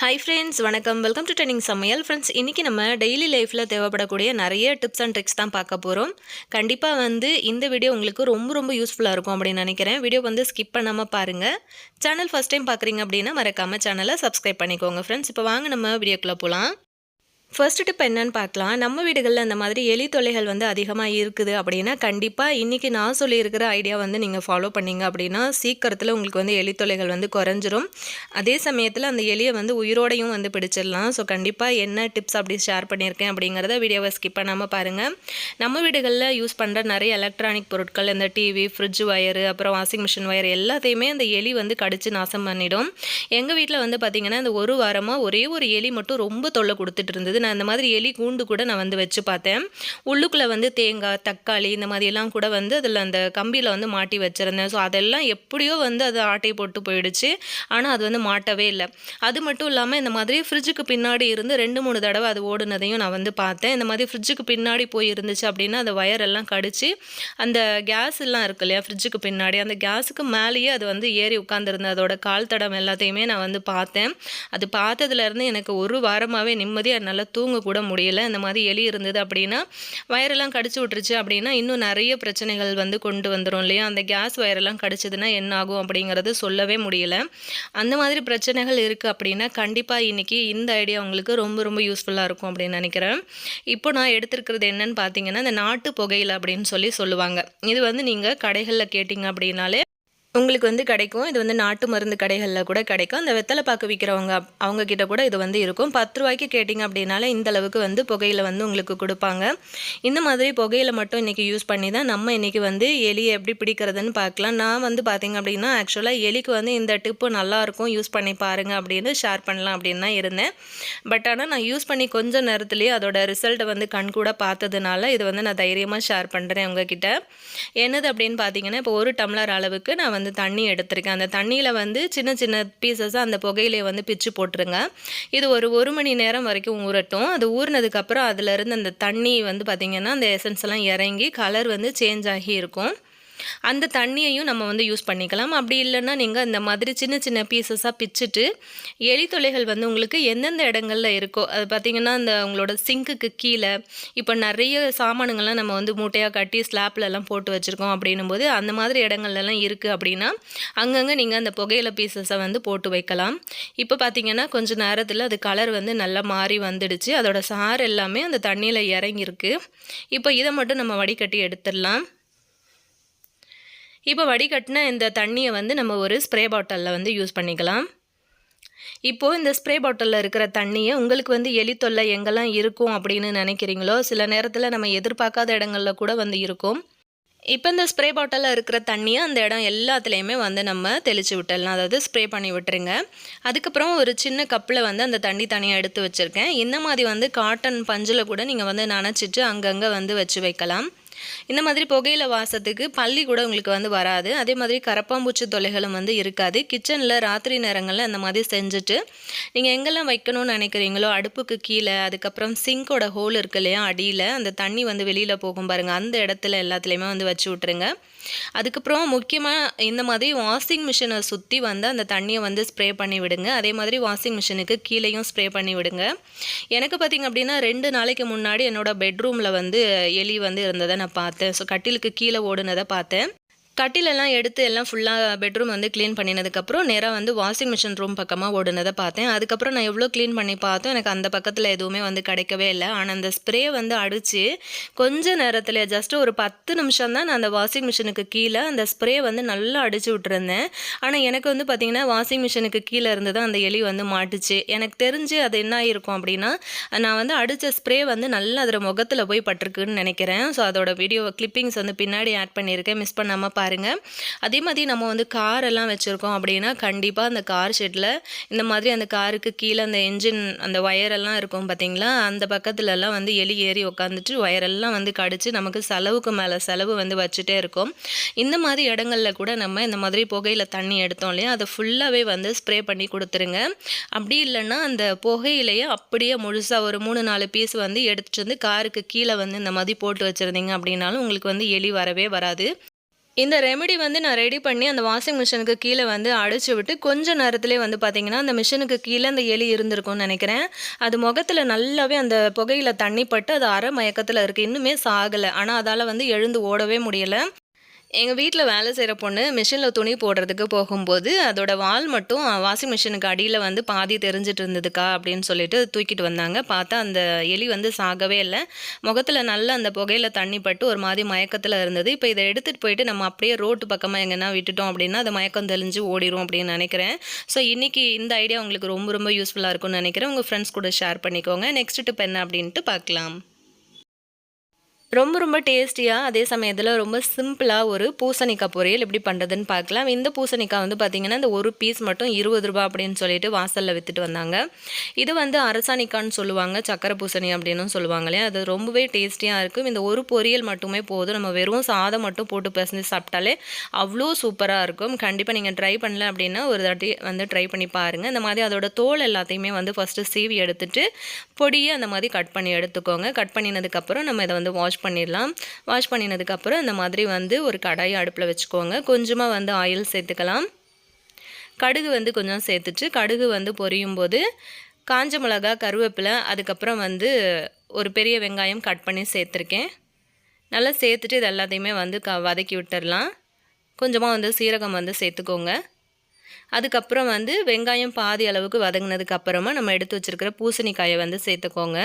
Hi friends வணக்கம். Welcome to training சமையல் friends இன்றைக்கி நம்ம டெய்லி லைஃப்பில் தேவைப்படக்கூடிய நிறைய டிப்ஸ் அண்ட் ட்ரிக்ஸ் தான் பார்க்க போகிறோம் கண்டிப்பாக வந்து இந்த வீடியோ உங்களுக்கு ரொம்ப ரொம்ப யூஸ்ஃபுல்லாக இருக்கும் அப்படின்னு நினைக்கிறேன். வீடியோ வந்து ஸ்கிப் பண்ணாமல் பாருங்கள் சேனல் ஃபஸ்ட் டைம் பார்க்குறீங்க அப்படின்னா மறக்காமல் சேனலை சப்ஸ்கிரைப் பண்ணிக்கோங்க. ஃப்ரெண்ட்ஸ் இப்போ வாங்க நம்ம வீடியோக்குள்ளே போகலாம் ஃபர்ஸ்ட் டிப் என்னன்னு பார்க்கலாம். நம்ம வீடுகளில் அந்த மாதிரி எலி தொல்லைகள் வந்து அதிகமாக இருக்குது அப்படின்னா கண்டிப்பாக இன்றைக்கி நான் சொல்லியிருக்கிற ஐடியா வந்து நீங்கள் ஃபாலோ பண்ணீங்க அப்படின்னா சீக்கிரத்தில் உங்களுக்கு வந்து எலி தொல்லைகள் வந்து குறைஞ்சிரும். அதே சமயத்தில் அந்த எலியை வந்து உயிரோடையும் வந்து பிடிச்சிடலாம். ஸோ கண்டிப்பாக என்ன டிப்ஸ் அப்படி ஷேர் பண்ணியிருக்கேன் அப்படிங்கிறத வீடியோவை ஸ்கிப் பண்ணாமல் பாருங்கள் நம்ம வீடுகளில் யூஸ் பண்ணுற நிறைய எலக்ட்ரானிக் பொருட்கள் இந்த டிவி ஃப்ரிட்ஜ் ஒயரு அப்புறம் வாஷிங் மிஷின் ஒயர் எல்லாத்தையுமே அந்த எலி வந்து கடிச்சு நாசம் பண்ணிடும். எங்கள் வீட்டில் வந்து பார்த்திங்கன்னா இந்த ஒரு வாரமாக ஒரே ஒரு எலி மட்டும் ரொம்ப தொல்லை கொடுத்துட்டு இருந்தது. நான் இந்த மாதிரி எலி கூண்டு கூட நான் வந்து வச்சு பார்த்தேன். உள்ளுக்குள்ளே வந்து தேங்காய் தக்காளி இந்த மாதிரியெல்லாம் கூட வந்து அதில் அந்த கம்பியில் வந்து மாட்டி வச்சுருந்தேன். ஸோ அதெல்லாம் எப்படியோ வந்து அது ஆட்டை போட்டு போயிடுச்சு. ஆனால் அது வந்து மாட்டவே இல்லை. அது மட்டும் இல்லாமல் இந்த மாதிரி ஃப்ரிட்ஜுக்கு பின்னாடி இருந்து ரெண்டு மூணு தடவை அது ஓடுனதையும் நான் வந்து பார்த்தேன். இந்த மாதிரி ஃப்ரிட்ஜுக்கு பின்னாடி போய் இருந்துச்சு அப்படின்னா அந்த ஒயரெல்லாம் கடிச்சு அந்த கேஸ் எல்லாம் இருக்கு இல்லையா ஃப்ரிட்ஜுக்கு பின்னாடி அந்த கேஸுக்கு மேலேயே அது வந்து ஏறி உட்காந்துருந்தது அதோட கால் தடம் எல்லாத்தையுமே நான் வந்து பார்த்தேன். அது பார்த்ததுலேருந்து எனக்கு ஒரு வாரமாகவே நிம்மதியாக நல்லா தூங்க கூட முடியல. இந்த மாதிரி எலி இருந்தது அப்படின்னா வயரெல்லாம் கடிச்சு விட்டுருச்சு அப்படின்னா இன்னும் நிறைய பிரச்சனைகள் வந்து கொண்டு வந்துடும் இல்லையா? அந்த கேஸ் வயரெல்லாம் கடிச்சதுன்னா என்ன ஆகும் அப்படிங்கிறது சொல்லவே முடியல. அந்த மாதிரி பிரச்சனைகள் இருக்குது அப்படின்னா கண்டிப்பாக இன்றைக்கி இந்த ஐடியா உங்களுக்கு ரொம்ப ரொம்ப யூஸ்ஃபுல்லாக இருக்கும் அப்படின்னு நினைக்கிறேன். இப்போ நான் எடுத்திருக்கிறது என்னன்னு பார்த்தீங்கன்னா இந்த நாட்டு புகையில் அப்படின்னு சொல்லி சொல்லுவாங்க. இது வந்து நீங்கள் கடைகளில் கேட்டிங்க அப்படின்னாலே உங்களுக்கு வந்து கிடைக்கும். இது வந்து நாட்டு மருந்து கடைகளில் கூட கிடைக்கும். அந்த வெத்தலை பாக்கு விற்கிறவங்க அவங்க கிட்ட கூட இது வந்து இருக்கும். பத்து ரூபாய்க்கு கேட்டிங்க அப்படின்னால இந்த அளவுக்கு வந்து புகையில வந்து உங்களுக்கு கொடுப்பாங்க. இந்த மாதிரி புகையில மட்டும் இன்றைக்கி யூஸ் பண்ணி தான் நம்ம இன்றைக்கி வந்து எலியை எப்படி பிடிக்கிறதுன்னு பார்க்கலாம். நான் வந்து பார்த்திங்க அப்படின்னா ஆக்சுவலாக எலிக்கு வந்து இந்த டிப்பு நல்லாயிருக்கும் யூஸ் பண்ணி பாருங்கள் அப்படின்னு ஷேர் பண்ணலாம் அப்படின்னு தான் இருந்தேன். பட் ஆனால் நான் யூஸ் பண்ணி கொஞ்சம் நேரத்துலேயே அதோட ரிசல்ட்டை வந்து கண் கூட பார்த்ததுனால இது வந்து நான் தைரியமாக ஷேர் பண்ணுறேன் உங்ககிட்ட. என்னது அப்படின்னு பார்த்தீங்கன்னா இப்போ ஒரு டம்ளர் அளவுக்கு நான் வந்து வந்து தண்ணி எடுத்திருக்கேன். அந்த தண்ணியில் வந்து சின்ன சின்ன பீசஸாக அந்த புகையிலே வந்து பிச்சு போட்டுருங்க. இது ஒரு ஒரு மணி நேரம் வரைக்கும் ஊறட்டும். அது ஊறினதுக்கப்புறம் அதிலேருந்து அந்த தண்ணி வந்து பார்த்திங்கன்னா அந்த எசன்ஸ் எல்லாம் இறங்கி கலர் வந்து சேஞ்ச் ஆகி இருக்கும். அந்த தண்ணியையும் நம்ம வந்து யூஸ் பண்ணிக்கலாம். அப்படி இல்லைன்னா நீங்கள் இந்த மாதிரி சின்ன சின்ன பீசஸாக பிச்சுட்டு எலி தொலைகள் வந்து உங்களுக்கு எந்தெந்த இடங்களில் இருக்கோ அது பார்த்திங்கன்னா இந்த உங்களோட சிங்க்குக்கு கீழே இப்போ நிறைய சாமானுங்கள்லாம் நம்ம வந்து மூட்டையாக கட்டி ஸ்லாப்லலாம் போட்டு வச்சுருக்கோம் அப்படின்னும் போது அந்த மாதிரி இடங்கள்லாம் இருக்குது அப்படின்னா அங்கங்கே நீங்கள் அந்த புகையில பீசஸை வந்து போட்டு வைக்கலாம். இப்போ பார்த்திங்கன்னா கொஞ்சம் நேரத்தில் அது கலர் வந்து நல்லா மாறி வந்துடுச்சு. அதோட சார் எல்லாமே அந்த தண்ணியில் இறங்கியிருக்கு. இப்போ இதை மட்டும் நம்ம வடிகட்டி எடுத்துடலாம். இப்போ வடிகட்டின இந்த தண்ணியை வந்து நம்ம ஒரு ஸ்ப்ரே பாட்டிலில் வந்து யூஸ் பண்ணிக்கலாம். இப்போது இந்த ஸ்ப்ரே பாட்டிலில் இருக்கிற தண்ணியை உங்களுக்கு வந்து எலி தொல்லை எங்கெல்லாம் இருக்கும் அப்படின்னு நினைக்கிறீங்களோ சில நேரத்தில் நம்ம எதிர்பார்க்காத இடங்களில் கூட வந்து இருக்கும். இப்போ இந்த ஸ்ப்ரே பாட்டிலில் இருக்கிற தண்ணியை அந்த இடம் எல்லாத்துலேயுமே வந்து நம்ம தெளித்து விட்டுடலாம். அதாவது ஸ்ப்ரே பண்ணி விட்டுருங்க. அதுக்கப்புறம் ஒரு சின்ன கப்பில் வந்து அந்த தண்ணி தனியாக எடுத்து வச்சுருக்கேன். இந்த மாதிரி வந்து காட்டன் பஞ்சில் கூட நீங்கள் வந்து நனைச்சிட்டு அங்கங்கே வந்து வச்சு வைக்கலாம். இந்த மாதிரி புகையில வாசத்துக்கு பள்ளி கூட உங்களுக்கு வந்து வராது. அதே மாதிரி கரப்பாம்பூச்சி தொலைகளும் வந்து இருக்காது. கிச்சனில் ராத்திரி நேரங்களில் அந்த மாதிரி செஞ்சுட்டு நீங்கள் எங்கெல்லாம் வைக்கணும்னு நினைக்கிறீங்களோ அடுப்புக்கு கீழே அதுக்கப்புறம் சிங்கோட ஹோல் இருக்கு இல்லையா அடியில் அந்த தண்ணி வந்து வெளியில் போகும் பாருங்கள் அந்த இடத்துல எல்லாத்துலேயுமே வந்து வச்சு விட்ருங்க அதுக்கப்புறம் முக்கியமாக இந்த மாதிரி வாஷிங் மிஷினை சுற்றி வந்து அந்த தண்ணியை வந்து ஸ்ப்ரே பண்ணி விடுங்க. அதே மாதிரி வாஷிங் மிஷினுக்கு கீழேயும் ஸ்ப்ரே பண்ணி விடுங்க. எனக்கு பார்த்திங்க அப்படின்னா ரெண்டு நாளைக்கு முன்னாடி என்னோடய பெட்ரூமில் வந்து எலி வந்து இருந்ததை நான் பார்த்தேன். ஸோ கட்டிலுக்கு கீழே ஓடுனதை பார்த்தேன். கட்டிலெல்லாம் எடுத்து எல்லாம் ஃபுல்லாக பெட்ரூம் வந்து க்ளீன் பண்ணினதுக்கப்புறம் நேராக வந்து வாஷிங் மிஷின் ரூம் பக்கமாக ஓடுனதை பார்த்தேன். அதுக்கப்புறம் நான் எவ்வளோ க்ளீன் பண்ணி பார்த்தோம் எனக்கு அந்த பக்கத்தில் எதுவுமே வந்து கிடைக்கவே இல்லை. ஆனால் அந்த ஸ்ப்ரே வந்து அடித்து கொஞ்ச நேரத்தில் ஜஸ்ட் ஒரு பத்து நிமிஷம் தான் நான் அந்த வாஷிங் மிஷினுக்கு கீழே அந்த ஸ்ப்ரே வந்து நல்லா அடித்து விட்டுருந்தேன். ஆனால் எனக்கு வந்து பார்த்திங்கன்னா வாஷிங் மிஷினுக்கு கீழே இருந்து தான் அந்த எலி வந்து மாட்டுச்சு. எனக்கு தெரிஞ்சு அது என்ன ஆகிருக்கும் அப்படின்னா நான் வந்து அடித்த ஸ்ப்ரே வந்து நல்லா அதில் முகத்தில் போய் பட்டிருக்குன்னு நினைக்கிறேன். ஸோ அதோட வீடியோ கிளிப்பிங்ஸ் வந்து பின்னாடி ஆட் பண்ணியிருக்கேன். மிஸ் பண்ணாமல் பாருங்கள் அதே மாதிரி நம்ம வந்து காரெல்லாம் வச்சுருக்கோம் அப்படின்னா கண்டிப்பாக அந்த கார் ஷெட்டில் இந்த மாதிரி அந்த காருக்கு கீழே அந்த என்ஜின் அந்த ஒயரெல்லாம் இருக்கும் பார்த்தீங்களா அந்த பக்கத்துலலாம் வந்து எலி ஏறி உட்காந்துட்டு ஒயரெல்லாம் வந்து கடிச்சு நமக்கு செலவுக்கு மேலே செலவு வந்து வச்சுட்டே இருக்கும். இந்த மாதிரி இடங்களில் கூட நம்ம இந்த மாதிரி புகையில் தண்ணி எடுத்தோம் இல்லையா? அதை ஃபுல்லாகவே வந்து ஸ்ப்ரே பண்ணி கொடுத்துருங்க. அப்படி இல்லைன்னா அந்த புகையிலையே அப்படியே முழுசாக ஒரு மூணு நாலு பீஸ் வந்து எடுத்துகிட்டு வந்து காருக்கு கீழே வந்து இந்த மாதிரி போட்டு வச்சுருந்தீங்க அப்படின்னாலும் உங்களுக்கு வந்து எலி வரவே வராது. இந்த ரெமெடி வந்து நான் ரெடி பண்ணி அந்த வாஷிங் மிஷினுக்கு கீழே வந்து அடைச்சி விட்டு கொஞ்சம் நேரத்துலேயே வந்து பார்த்திங்கன்னா அந்த மிஷினுக்கு கீழே அந்த எலி இருந்திருக்கும்னு நினைக்கிறேன். அது முகத்தில் நல்லாவே அந்த புகையில் தண்ணி பட்டு அது அரை மயக்கத்தில் இருக்குது இன்னுமே சாகலை. ஆனால் அதால் வந்து எழுந்து ஓடவே முடியலை. எங்கள் வீட்டில் வேலை செய்கிற பொண்ணு மிஷினில் துணி போடுறதுக்கு போகும்போது அதோட வால் மட்டும் வாஷிங் மிஷினுக்கு அடியில் வந்து பாதி தெரிஞ்சிட்டு இருந்ததுக்கா அப்படின்னு சொல்லிட்டு தூக்கிட்டு வந்தாங்க. பார்த்தா அந்த எலி வந்து சாகவே இல்லை. முகத்தில் நல்லா அந்த புகையில் தண்ணி பட்டு ஒரு மாதிரி மயக்கத்தில் இருந்தது. இப்போ இதை எடுத்துகிட்டு போயிட்டு நம்ம அப்படியே ரோட்டு பக்கமாக எங்கன்னா விட்டுட்டோம் அப்படின்னா அது மயக்கம் தெளிஞ்சு ஓடிடும் அப்படின்னு நினைக்கிறேன். ஸோ இன்றைக்கி இந்த ஐடியா உங்களுக்கு ரொம்ப ரொம்ப யூஸ்ஃபுல்லாக இருக்கும்னு நினைக்கிறேன். உங்கள் ஃப்ரெண்ட்ஸ் கூட ஷேர் பண்ணிக்கோங்க. நெக்ஸ்ட் டிப் என்ன அப்படின்ட்டு பார்க்கலாம். ரொம்ப ரொம்ப டேஸ்டியாக அதே சமயத்தில் ரொம்ப சிம்பிளாக ஒரு பூசணிக்காய் பொரியல் எப்படி பண்ணுறதுன்னு பார்க்கலாம். இந்த பூசணிக்காய் வந்து பார்த்திங்கன்னா இந்த ஒரு பீஸ் மட்டும் இருபது ரூபா அப்படின்னு சொல்லிட்டு வாசலில் விற்றுட்டு வந்தாங்க. இது வந்து அரசாணிக்கான்னு சொல்லுவாங்க சக்கரை பூசணி அப்படின்னு இல்லையா? அது ரொம்பவே டேஸ்டியாக இருக்கும். இந்த ஒரு பொரியல் மட்டுமே போதும். நம்ம வெறும் சாதம் மட்டும் போட்டு பிசைஞ்சு சாப்பிட்டாலே அவ்வளோ சூப்பராக இருக்கும். கண்டிப்பாக நீங்கள் ட்ரை பண்ணல அப்படின்னா ஒரு தாட்டி வந்து ட்ரை பண்ணி பாருங்கள் இந்த மாதிரி அதோட தோல் எல்லாத்தையுமே வந்து ஃபஸ்ட்டு சீவி எடுத்துகிட்டு பொடியை அந்த மாதிரி கட் பண்ணி எடுத்துக்கோங்க. கட் பண்ணினதுக்கப்புறம் நம்ம இதை வந்து வாஷ் பண்ணிடலாம். வாஷ் பண்ணினதுக்கப்புறம் இந்த மாதிரி வந்து ஒரு கடாயை அடுப்பில் வச்சுக்கோங்க. கொஞ்சமாக வந்து ஆயில் சேர்த்துக்கலாம். கடுகு வந்து கொஞ்சம் சேர்த்துட்டு கடுகு வந்து பொரியும் போது காஞ்ச மிளகா கருவேப்பிலை அதுக்கப்புறம் வந்து ஒரு பெரிய வெங்காயம் கட் பண்ணி சேர்த்துருக்கேன். நல்லா சேர்த்துட்டு இது எல்லாத்தையுமே வந்து க வதக்கி விட்டுடலாம். கொஞ்சமாக வந்து சீரகம் வந்து சேர்த்துக்கோங்க. அதுக்கப்புறம் வந்து வெங்காயம் பாதி அளவுக்கு வதங்கினதுக்கப்புறமா நம்ம எடுத்து வச்சுருக்கிற பூசணிக்காயை வந்து சேர்த்துக்கோங்க.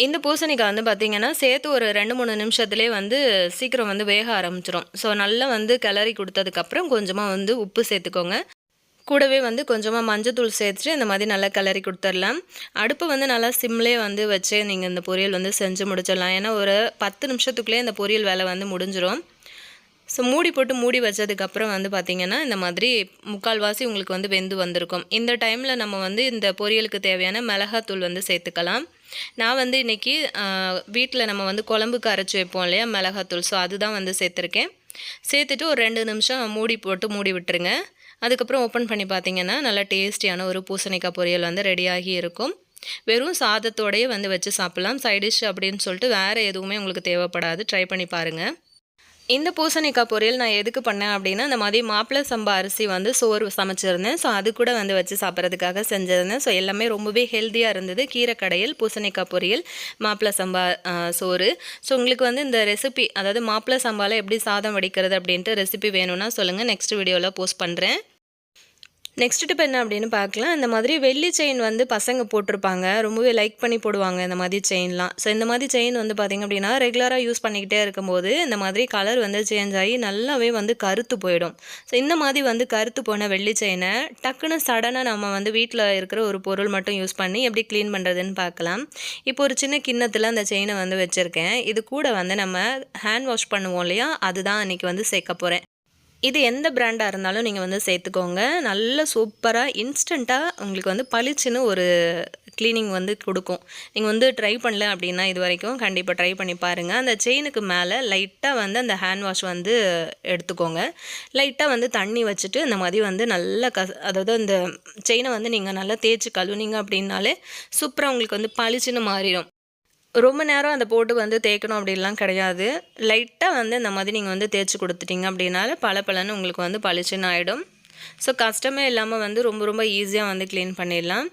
இந்த பூசணிக்காய் வந்து பார்த்திங்கன்னா சேர்த்து ஒரு ரெண்டு மூணு நிமிஷத்துலேயே வந்து சீக்கிரம் வந்து வேக ஆரம்பிச்சிடும் ஸோ நல்லா வந்து கிளறி கொடுத்ததுக்கப்புறம் கொஞ்சமாக வந்து உப்பு சேர்த்துக்கோங்க. கூடவே வந்து கொஞ்சமாக மஞ்சத்தூள் சேர்த்துட்டு இந்த மாதிரி நல்லா கிளறி கொடுத்துடலாம். அடுப்பு வந்து நல்லா சிம்லேயே வந்து வச்சு நீங்கள் இந்த பொரியல் வந்து செஞ்சு முடிச்சிடலாம். ஏன்னா ஒரு பத்து நிமிஷத்துக்குள்ளேயே இந்த பொரியல் வேலை வந்து முடிஞ்சிடும் ஸோ மூடி போட்டு மூடி வச்சதுக்கப்புறம் வந்து பார்த்திங்கன்னா இந்த மாதிரி முக்கால்வாசி உங்களுக்கு வந்து வெந்து வந்திருக்கும். இந்த டைமில் நம்ம வந்து இந்த பொரியலுக்கு தேவையான மிளகாத்தூள் வந்து சேர்த்துக்கலாம். நான் வந்து இன்றைக்கி வீட்டில் நம்ம வந்து குழம்புக்கு அரைச்சி வைப்போம் இல்லையா? மிளகாத்தூள். ஸோ அதுதான் வந்து சேர்த்துருக்கேன். சேர்த்துட்டு ஒரு ரெண்டு நிமிஷம் மூடி போட்டு மூடி விட்டுருங்க. அதுக்கப்புறம் ஓப்பன் பண்ணி பார்த்தீங்கன்னா நல்லா டேஸ்டியான ஒரு பூசணிக்காய் பொரியல் வந்து ரெடியாகி இருக்கும். வெறும் சாதத்தோடையே வந்து வச்சு சாப்பிட்லாம். சைடிஷ் அப்படின்னு சொல்லிட்டு வேறு எதுவுமே உங்களுக்கு தேவைப்படாது. ட்ரை பண்ணி பாருங்கள் இந்த பூசணிக்காய் பொரியல் நான் எதுக்கு பண்ணேன் அப்படின்னா இந்த மாதிரி மாப்பிள்ளை சம்பா அரிசி வந்து சோறு சமைச்சிருந்தேன். ஸோ அது கூட வந்து வச்சு சாப்பிட்றதுக்காக செஞ்சிருந்தேன். ஸோ எல்லாமே ரொம்பவே ஹெல்த்தியாக இருந்தது. கீரை கடையில் பூசணிக்காய் பொரியல் மாப்பிள்ளை சம்பா சோறு. ஸோ உங்களுக்கு வந்து இந்த ரெசிபி அதாவது மாப்பிள்ளை சம்பாவில் எப்படி சாதம் வடிக்கிறது அப்படின்ட்டு ரெசிபி வேணும்னா சொல்லுங்கள் நெக்ஸ்ட் வீடியோவில் போஸ்ட் பண்ணுறேன் நெக்ஸ்ட் டிப் என்ன அப்படின்னு பார்க்கலாம். இந்த மாதிரி வெள்ளி செயின் வந்து பசங்க போட்டிருப்பாங்க. ரொம்பவே லைக் பண்ணி போடுவாங்க இந்த மாதிரி செயின்லாம். ஸோ இந்த மாதிரி செயின் வந்து பார்த்திங்க அப்படின்னா ரெகுலராக யூஸ் பண்ணிக்கிட்டே இருக்கும்போது இந்த மாதிரி கலர் வந்து சேஞ்ச் ஆகி நல்லாவே வந்து கருத்து போயிடும். ஸோ இந்த மாதிரி வந்து கருத்து போன வெள்ளி செயினை டக்குன்னு சடனாக நம்ம வந்து வீட்டில் இருக்கிற ஒரு பொருள் மட்டும் யூஸ் பண்ணி எப்படி க்ளீன் பண்ணுறதுன்னு பார்க்கலாம். இப்போ ஒரு சின்ன கிண்ணத்தில் அந்த செயினை வந்து வச்சுருக்கேன். இது கூட வந்து நம்ம ஹேண்ட் வாஷ் பண்ணுவோம் இல்லையா? அதுதான் அன்றைக்கி வந்து சேர்க்க போகிறேன் இது எந்த பிராண்டாக இருந்தாலும் நீங்கள் வந்து சேர்த்துக்கோங்க. நல்ல சூப்பராக இன்ஸ்டண்ட்டாக உங்களுக்கு வந்து பளிச்சுன்னு ஒரு க்ளீனிங் வந்து கொடுக்கும். நீங்கள் வந்து ட்ரை பண்ணல அப்படின்னா இது வரைக்கும் கண்டிப்பாக ட்ரை பண்ணி பாருங்கள் அந்த செயினுக்கு மேலே லைட்டாக வந்து அந்த ஹேண்ட் வாஷ் வந்து எடுத்துக்கோங்க. லைட்டாக வந்து தண்ணி வச்சுட்டு இந்த மாதிரி வந்து நல்லா க அதாவது அந்த செயினை வந்து நீங்கள் நல்லா தேய்ச்சி கழுவுனீங்க அப்படின்னாலே சூப்பராக உங்களுக்கு வந்து பளிச்சுன்னு மாறிடும். ரொம்ப நேரம் அந்த போட்டு வந்து தேய்க்கணும் அப்படின்லாம் கிடையாது. லைட்டாக வந்து இந்த மாதிரி நீங்கள் வந்து தேய்ச்சி கொடுத்துட்டீங்க அப்படின்னால பல பலன்னு உங்களுக்கு வந்து பளிச்சுன்னு ஆகிடும் ஸோ கஷ்டமே இல்லாமல் வந்து ரொம்ப ரொம்ப ஈஸியாக வந்து க்ளீன் பண்ணிடலாம்.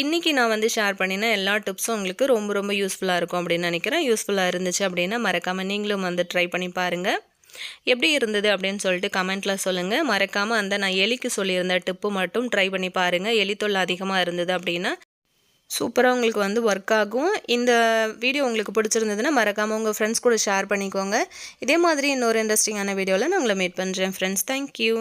இன்றைக்கி நான் வந்து ஷேர் பண்ணின எல்லா டிப்ஸும் உங்களுக்கு ரொம்ப ரொம்ப யூஸ்ஃபுல்லாக இருக்கும் அப்படின்னு நினைக்கிறேன். யூஸ்ஃபுல்லாக இருந்துச்சு அப்படின்னா மறக்காமல் நீங்களும் வந்து ட்ரை பண்ணி பாருங்கள் எப்படி இருந்தது அப்படின்னு சொல்லிட்டு கமெண்ட்டில் சொல்லுங்கள் மறக்காமல் அந்த நான் எலிக்கு சொல்லியிருந்த டிப்பு மட்டும் ட்ரை பண்ணி பாருங்கள் எலி தொல்லை அதிகமாக இருந்தது அப்படின்னா சூப்பராக உங்களுக்கு வந்து ஒர்க் ஆகும். இந்த வீடியோ உங்களுக்கு பிடிச்சிருந்ததுன்னா மறக்காமல் உங்கள் ஃப்ரெண்ட்ஸ் கூட ஷேர் பண்ணிக்கோங்க. இதே மாதிரி இன்னொரு இன்ட்ரெஸ்டிங்கான வீடியோவில் நான் உங்களை மீட் பண்ணுறேன் ஃப்ரெண்ட்ஸ் தேங்க்யூ